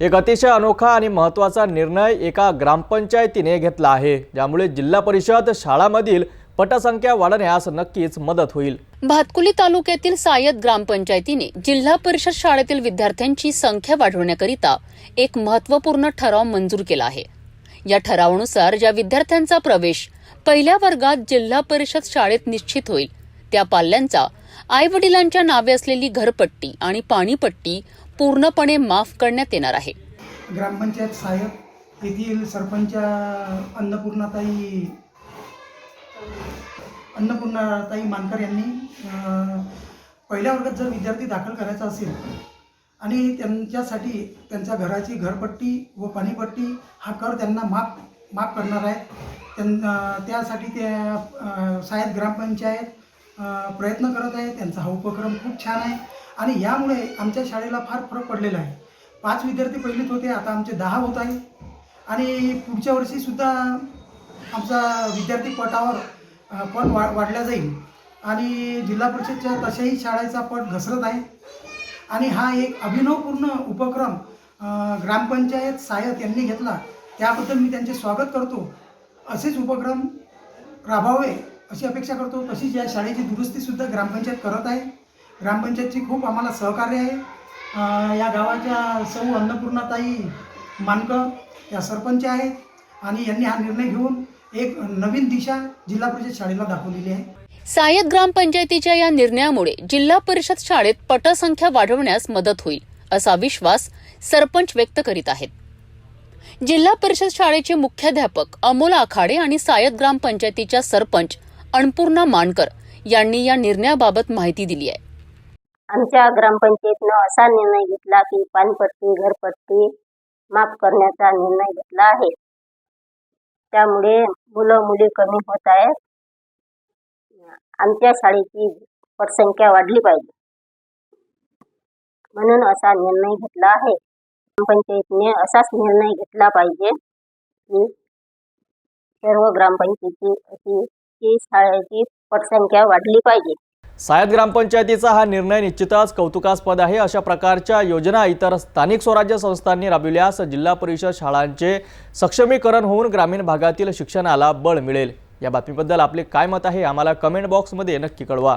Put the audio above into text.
एक अतिशय अनोखा आणि महत्त्वाचा निर्णय एका ग्रामपंचायतीने घेतला आहे ज्यामुळे जिल्हा परिषद शाळांमधील पटसंख्या वाढण्यास नक्कीच मदत होईल. भातकुली तालुक्यातील सायद ग्रामपंचायतीने जिल्हा परिषद शाळेतील विद्यार्थ्यांची संख्या वाढवण्याकरिता एक महत्त्वपूर्ण ठराव मंजूर केला आहे. या ठरावानुसार ज्या विद्यार्थ्यांचा प्रवेश पहिल्या वर्गात जिल्हा परिषद शाळेत निश्चित होईल त्या पाल्यांचा आई वडिलांच्या नावे असलेली घरपट्टी आणि पाणीपट्टी पूर्णपणे माफ करण्यात येणार आहे. ग्रामपंचायत सहाय्यक येथील सरपंच अन्नपूर्णाताई अन्नपूर्णाताई मानकर यांनी पहिल्या वर्गात जर विद्यार्थी दाखल करायचा असेल आणि त्यांच्यासाठी त्यांच्या घराची घरपट्टी व पाणीपट्टी हा कर त्यांना माफ माफ करणार आहे त्यां त्यासाठी ते साहेब ग्रामपंचायत प्रयत्न करत आहे त्यांचा हा उपक्रम खूप छान आहे. आणि यामुळे आमच्या शाळेला फार फरक पडलेला आहे. पाच विद्यार्थी पहिलीत होते आता आमचे दहा होत आहे. आणि पुढच्या वर्षीसुद्धा आमचा विद्यार्थी पटावर पट वा वाढल्या जाईल. आणि जिल्हा परिषदच्या तशाही शाळेचा पट घसरत आहे. आणि हा एक अभिनवपूर्ण उपक्रम ग्रामपंचायत सायत यांनी घेतला. त्याबद्दल मी त्यांचे स्वागत करतो. असेच उपक्रम राबवावे अशी अपेक्षा करतो तशीच या शाळेची दुरुस्तीसुद्धा ग्रामपंचायत करत आहे. ग्रामपंचायतची खूप आम्हाला सहकार्य आहे. या गावाच्या सौ अन्नपूर्णाताई मानकं या सरपंच आहेत आणि यांनी हा निर्णय घेऊन एक नवीन दिशा जिल्हा परिषद शाळेला दाखवलेली आहे. सायद ग्रामपंचायतीच्या या निर्णयामुळे जिल्हा परिषद शाळेत पटसंख्या वाढवण्यास मदत होईल असा विश्वास सरपंच व्यक्त करीत आहेत. जिल्हा परिषद शाळेचे मुख्याध्यापक अमोल आखाडे आणि सायद ग्रामपंचायतीच्या सरपंच अन्नपूर्णा मानकर यांनी या निर्णयाबाबत माहिती दिली आहे. आमच्या ग्रामपंचायतीनं असा निर्णय घेतला की पाणपट्टी घरपट्टी माफ करण्याचा निर्णय घेतला आहे. त्यामुळे मुलं मुली कमी होत आहेत. आमच्या शाळेची पटसंख्या वाढली पाहिजे. म्हणून असा निर्णय घेतला आहे. ग्रामपंचायतीने असाच निर्णय घेतला पाहिजे की सर्व ग्रामपंचायती अशी की शाळेची पटसंख्या वाढली पाहिजे. सायद ग्रामपंचायतीचा हा निर्णय निश्चितच कौतुकास्पद आहे. अशा प्रकारच्या योजना इतर स्थानिक स्वराज्य संस्थांनी राबविल्यास जिल्हा परिषद शाळांचे सक्षमीकरण होऊन ग्रामीण भागातील शिक्षणाला बळ मिळेल. या बातमीबद्दल आपले काय मत आहे? आम्हाला कमेंट बॉक्समध्ये नक्की कळवा.